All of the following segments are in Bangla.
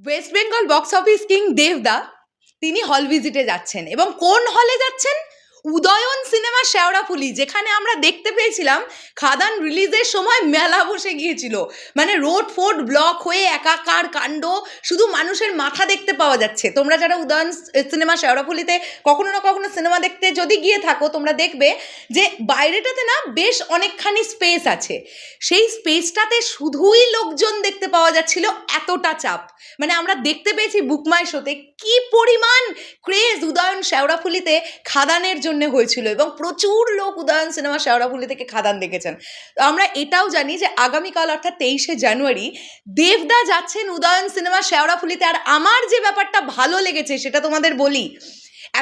West Bengal box office king দেবদা তিনি হল ভিজিটে যাচ্ছেন। এবং কোন হলে যাচ্ছেন? উদয়ন সিনেমা শেওড়াফুলি, যেখানে আমরা দেখতে পেয়েছিলাম খাদান রিলিজের সময় মেলা বসে গিয়েছিল। মানে রোড ফোর্ড ব্লক হয়ে একাকার কাণ্ড শুধু মানুষের মাথা দেখতে পাওয়া যাচ্ছে। তোমরা যারা উদয়ন সিনেমা শেওড়াফুলিতে কখনো না কখনো সিনেমা দেখতে যদি গিয়ে থাকো, তোমরা দেখবে যে বাইরেটাতে না বেশ অনেকখানি স্পেস আছে। সেই স্পেসটাতে শুধুই লোকজন দেখতে পাওয়া যাচ্ছিল এতটা চাপ। মানে আমরা দেখতে পেয়েছি বুকমাই শোতে কি পরিমাণ ক্রেজ উদয়ন শেওড়াফুলিতে খাদানের জন্য হয়েছিল এবং প্রচুর লোক উদয়ন সিনেমা শেওড়াফুলি থেকে খাদান দেখেছেন। তো আমরা এটাও জানি যে আগামীকাল অর্থাৎ তেইশে জানুয়ারি দেবদা যাচ্ছেন উদয়ন সিনেমা শেওড়াফুলিতে আর আমার যে ব্যাপারটা ভালো লেগেছে সেটা তোমাদের বলি,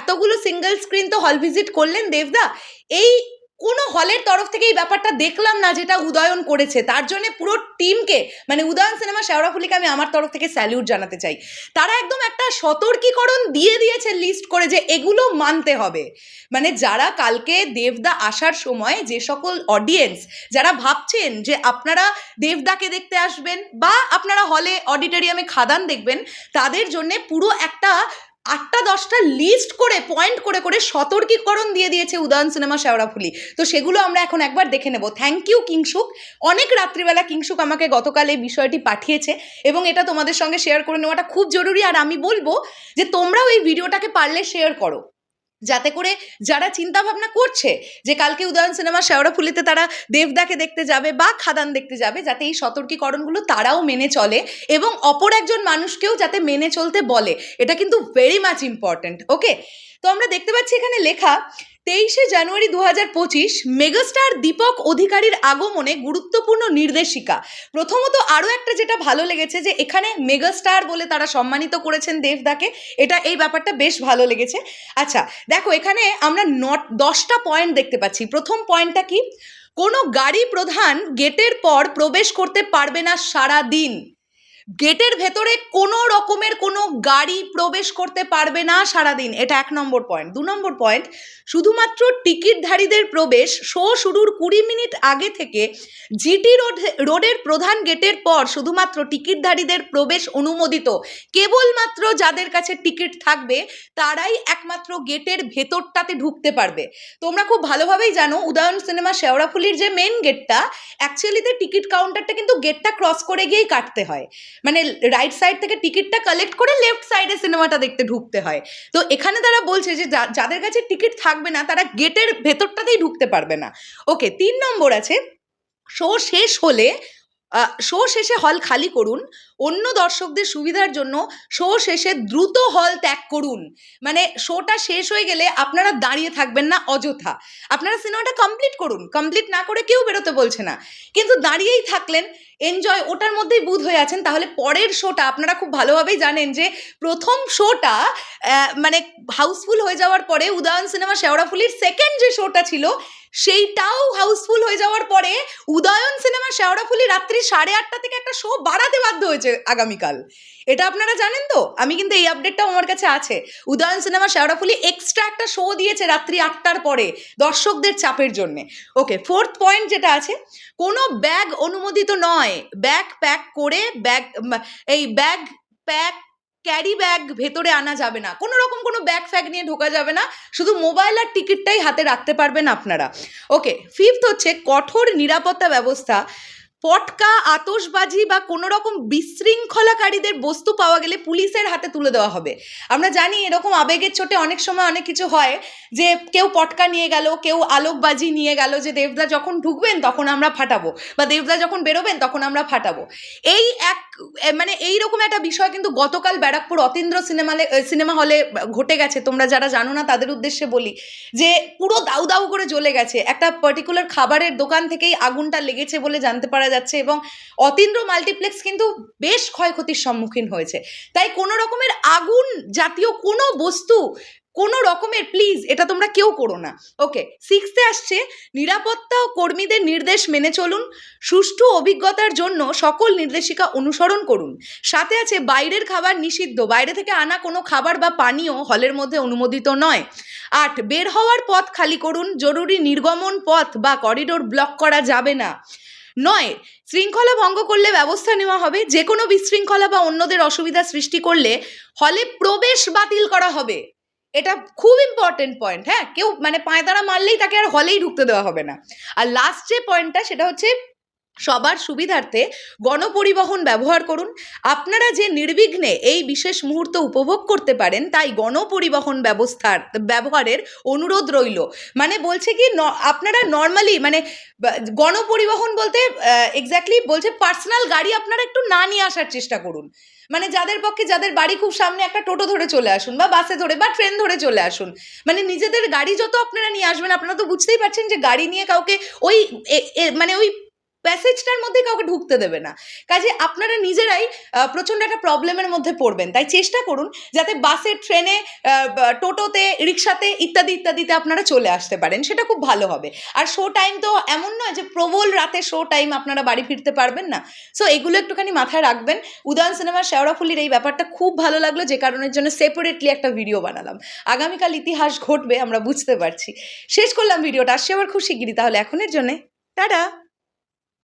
এতগুলো সিঙ্গেল স্ক্রিন তো হল ভিজিট করলেন দেবদা। এই কোনো হলের তরফ থেকে এই ব্যাপারটা দেখলাম না যেটা উদয়ন করেছে। তার জন্য পুরো টিমকে মানে উদয়ন সিনেমা শেওড়াফুলিকে আমি আমার তরফ থেকে স্যালিউট জানাতে চাই। তারা একদম একটা সতর্কীকরণ দিয়ে দিয়েছে লিস্ট করে যে এগুলো মানতে হবে। মানে যারা কালকে দেবদা আসার সময় যে সকল অডিয়েন্স যারা ভাবছেন যে আপনারা দেবদাকে দেখতে আসবেন বা আপনারা হলে অডিটোরিয়ামে খাদান দেখবেন, তাদের জন্যে পুরো একটা আটটা দশটা লিস্ট করে পয়েন্ট করে করে সতর্কীকরণ দিয়ে দিয়েছে উদয়ন সিনেমা শেওড়াফুলি তো সেগুলো আমরা এখন একবার দেখে নেব। থ্যাংক ইউ কিংসুক অনেক রাত্রিবেলা কিংসুক আমাকে গতকাল এই বিষয়টি পাঠিয়েছে এবং এটা তোমাদের সঙ্গে শেয়ার করে নেওয়াটা খুব জরুরি। আর আমি বলব যে তোমরাও এই ভিডিওটাকে পারলে শেয়ার করো। যাতে করে যারা চিন্তা ভাবনা করছে যে কালকে উদয়ন সিনেমা শেওড়াফুলিতে তারা দেবদাকে দেখতে যাবে বা খাদান দেখতে যাবে, যাতে এই সতর্কীকরণগুলো তারাও মেনে চলে এবং অপর একজন মানুষকেও যাতে মেনে চলতে বলে, এটা কিন্তু ভেরি মাচ ইম্পর্ট্যান্ট ওকে তো আমরা দেখতে পাচ্ছি এখানে লেখা তেইশে জানুয়ারি দু হাজার পঁচিশ মেগাস্টার দীপক অধিকারীর আগমনে গুরুত্বপূর্ণ নির্দেশিকা। প্রথমত আরও একটা যেটা ভালো লেগেছে যে, এখানে মেগাস্টার বলে তারা সম্মানিত করেছেন দেবদাকে। এটা এই ব্যাপারটা বেশ ভালো লেগেছে। আচ্ছা দেখো, এখানে আমরা নট, দশটা পয়েন্ট দেখতে পাচ্ছি। প্রথম পয়েন্টটা কি? কোনো গাড়ি প্রধান গেটের পর প্রবেশ করতে পারবে না সারা দিন গেটের ভেতরে কোনো রকমের কোনো গাড়ি প্রবেশ করতে পারবে না সারাদিন। এটা এক নম্বর পয়েন্ট দু নম্বর পয়েন্ট শুধুমাত্র টিকিটধারীদের প্রবেশ শো শুরুর কুড়ি মিনিট আগে থেকে জিটি রোড, রোডের প্রধান গেটের পর শুধুমাত্র টিকিটধারীদের প্রবেশ অনুমোদিত। কেবলমাত্র যাদের কাছে টিকিট থাকবে, তারাই একমাত্র গেটের ভেতরটাতে ঢুকতে পারবে। তোমরা খুব ভালোভাবেই জানো, উদয়ন সিনেমা শেওড়াফুলির যে মেন গেটটা অ্যাকচুয়ালিতে টিকিট কাউন্টারটা কিন্তু গেটটা ক্রস করে গিয়েই কাটতে হয়। মানে রাইট সাইড থেকে টিকিটটা কালেক্ট করে লেফট সাইডে সিনেমাটা দেখতে ঢুকতে হয়। তো এখানে তারা বলছে যে যাদের কাছে টিকিট থাকবে না, তারা গেটের ভেতরটাতেই ঢুকতে পারবে না। ওকে তিন নম্বর আছে শো শেষ হলে শো শেষে হল খালি করুন। অন্য দর্শকদের সুবিধার জন্য শো শেষে দ্রুত হল ত্যাগ করুন। মানে শোটা শেষ হয়ে গেলে আপনারা দাঁড়িয়ে থাকবেন না অযথা। আপনারা সিনেমাটা কমপ্লিট করুন। কমপ্লিট না করে কেউ বেরোতে বলছে না। কিন্তু দাঁড়িয়েই থাকলেন এনজয় ওটার মধ্যেই বুধ হয়ে আছেন। তাহলে পরের শোটা আপনারা খুব ভালোভাবেই জানেন যে প্রথম শোটা মানে হাউসফুল হয়ে যাওয়ার পরে উদয়ন সিনেমা শেওড়াফুলির সেকেন্ড যে শোটা ছিল, সেইটাও হাউসফুল হয়ে যাওয়ার পরে উদয়ন সিনেমা শেওড়াফুলি রাত্রি সাড়ে আটটা থেকে একটা শো বাড়াতে বাধ্য হয়েছে। আগামীকাল। এটা আপনারা জানেন তো? আমি কিন্তু এই আপডেটটাও আমার কাছে আছে। উদয়ন সিনেমা শেওড়াফুলি এক্সট্রা একটা শো দিয়েছে রাত্রি আটটার পরে দর্শকদের চাপের জন্যে। ওকে ফোর্থ পয়েন্ট যেটা আছে, কোনো ব্যাগ অনুমোদিত নয়। ব্যাগ প্যাক করে ব্যাগ এই ব্যাগ প্যাক ক্যারি ব্যাগ ভেতরে আনা যাবে না। কোনো রকম কোনো ব্যাগ ফ্যাগ নিয়ে ঢোকা যাবে না। শুধু মোবাইল আর টিকিটটাই হাতে রাখতে পারবেন আপনারা। ওকে ফিফথ হচ্ছে কঠোর নিরাপত্তা ব্যবস্থা। পটকা, আতশবাজি বা কোনো রকম বিশৃঙ্খলাকারীদের বস্তু পাওয়া গেলে পুলিশের হাতে তুলে দেওয়া হবে। আমরা জানি এরকম আবেগের চোটে অনেক সময় অনেক কিছু হয় যে কেউ পটকা নিয়ে গেল, কেউ আলোকবাজি নিয়ে গেল যে দেবদা যখন ঢুকবেন তখন আমরা ফাটাবো বা দেবদা যখন বেরোবেন তখন আমরা ফাটাবো। এই এক মানে এই রকম একটা বিষয় কিন্তু গতকাল ব্যারাকপুর অতীন্দ্র সিনেমালে সিনেমা হলে ঘটে গেছে। তোমরা যারা জানো না তাদের উদ্দেশ্যে বলি যে পুরো দাউ দাউ করে জ্বলে গেছে। একটা পার্টিকুলার খাবারের দোকান থেকেই আগুনটা লেগেছে বলে জানতে পারা যাচ্ছে এবং অতীন্দ্র মাল্টিপ্লেক্স কিন্তু বেশ ক্ষয়ক্ষতির সম্মুখীন হয়েছে। তাই কোনো রকমের আগুন জাতীয় কোনো বস্তু, কোনো রকমের প্লিজ এটা তোমরা কেউ করো না। ওকে সিক্সতে আসছে, নিরাপত্তা ও কর্মীদের নির্দেশ মেনে চলুন, সুষ্ঠু অভিজ্ঞতার জন্য সকল নির্দেশিকা অনুসরণ করুন। সাথে আছে বাইরের খাবার নিষিদ্ধ, বাইরে থেকে আনা কোনো খাবার বা পানীয় হলের মধ্যে অনুমোদিত নয়। আট, বের হওয়ার পথ খালি করুন, জরুরি নির্গমন পথ বা করিডোর ব্লক করা যাবে না। নয়, শৃঙ্খলা ভঙ্গ করলে ব্যবস্থা নেওয়া হবে। যে কোনো বিশৃঙ্খলা বা অন্যদের অসুবিধা সৃষ্টি করলে হলে প্রবেশ বাতিল করা হবে। এটা খুব ইম্পর্টেন্ট পয়েন্ট হ্যাঁ? কেউ মানে পায়তারা মারলেই তাকে আর হলেই ঢুকতে দেওয়া হবে না। আর লাস্ট যে পয়েন্টটা সেটা হচ্ছে সবার সুবিধার্থে গণপরিবহন ব্যবহার করুন। আপনারা যে নির্বিঘ্নে এই বিশেষ মুহূর্ত উপভোগ করতে পারেন, তাই গণপরিবহন ব্যবস্থার, ব্যবহারের অনুরোধ রইল। মানে বলছে কি আপনারা নর্মালি মানে গণপরিবহন বলতে এক্স্যাক্টলি বলছে পার্সোনাল গাড়ি আপনারা একটু না নিয়ে আসার চেষ্টা করুন। মানে যাদের পক্ষে, যাদের বাড়ি খুব সামনে একটা টোটো ধরে চলে আসুন বা বাসে ধরে বা ট্রেন ধরে চলে আসুন। মানে নিজেদের গাড়ি যত আপনারা নিয়ে আসবেন, আপনারা তো বুঝতেই পারছেন যে গাড়ি নিয়ে কাউকে ওই মানে ওই প্যাসেজটার মধ্যে কাউকে ঢুকতে দেবে না। কাজে আপনারা নিজেরাই প্রচণ্ড একটা প্রবলেমের মধ্যে পড়বেন। তাই চেষ্টা করুন যাতে বাসে, ট্রেনে টোটোতে, রিক্সাতে ইত্যাদি, ইত্যাদিতে আপনারা চলে আসতে পারেন। সেটা খুব ভালো হবে। আর শো টাইম তো এমন নয় যে প্রবল রাতে শো টাইম আপনারা বাড়ি ফিরতে পারবেন না। সো এগুলো একটুখানি মাথায় রাখবেন। উদয়ন সিনেমার শেওড়াফুলির এই ব্যাপারটা খুব ভালো লাগল যে কারণের জন্য সেপারেটলি একটা ভিডিও বানালাম। আগামীকাল ইতিহাস ঘটবে, আমরা বুঝতে পারছি। শেষ করলাম ভিডিওটা আসছে আবার খুব শিগগিরই। তাহলে এখনের জন্যে, টাটা!